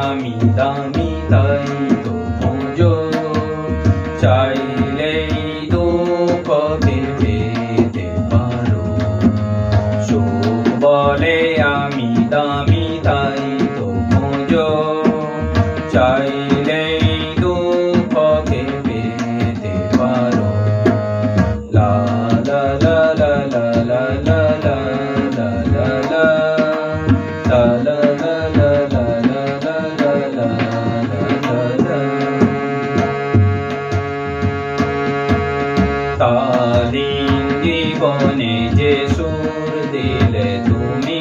আমি দামি তাই তো চাইলে চাইলেই দুঃখকে পেতে পারো। বলে আমি দামি দিলে তুমি।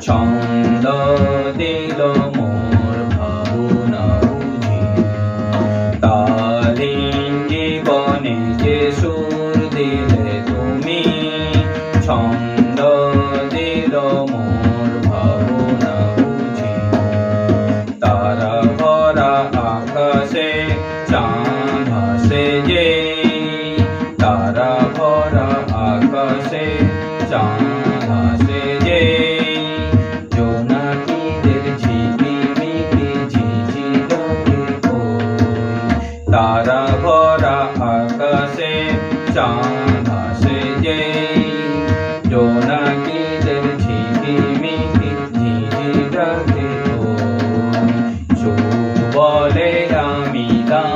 ছন্দ দিল মোর ভাবনা বুঝি। তালিম জীবনে যে সুর দিলে তুমি। ছন্দ ভরা আকাশে চাঁদ আসে যে। জোনাকিদের ঝিলিমিলি ঝিঝি ডাকে বলে আমি দামি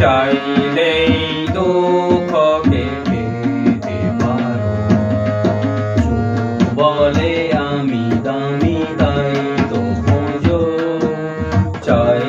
চাইলেই দুঃখকে পেতে পারো। বলে আমি দামি তাই তো খোঁজো। চাই